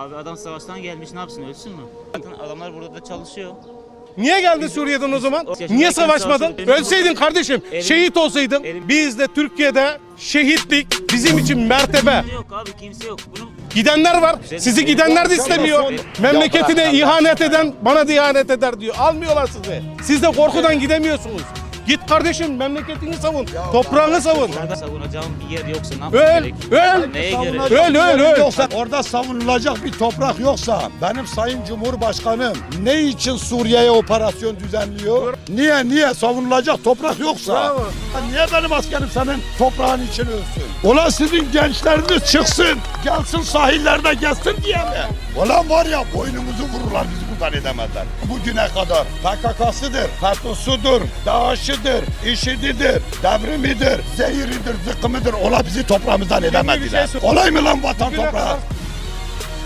Abi adam savaştan gelmiş ne yapsın ölsün mü? Zaten adamlar burada da çalışıyor. Niye geldin Suriye'den o zaman? Niye savaşmadın? Ölseydin kardeşim, şehit olsaydın. Biz de Türkiye'de şehitlik bizim için mertebe. Yok abi kimse yok. Bunu Gidenler var. Sizi gidenler de istemiyor. Memleketine ihanet eden bana da ihanet eder diyor. Almıyorlar sizi. Siz de korkudan gidemiyorsunuz. Git kardeşim memleketini savun. Toprağını savun. orada savunacağım bir yer yoksa ne yapmak Öl, gerek? öl. Neye göre? Öl, öl, öl. Yoksa orada savunulacak bir toprak yoksa benim Sayın Cumhurbaşkanım ne için Suriye'ye operasyon düzenliyor? Niye niye savunulacak toprak yoksa? Bravo. Niye benim askerim senin toprağın için ölsün? Ulan sizin gençleriniz çıksın, gelsin sahillerde gelsin diye mi? Ulan var ya boynumuzu vururlar bizi buradan edemezler. Bugüne kadar PKK'sıdır, FETÖ'südür, DAEŞ'idir, IŞİD'idir, devrimidir, zehiridir, zıkkımıdır. Ola bizi toprağımızdan edemediler. şey Olay mı lan vatan toprağı?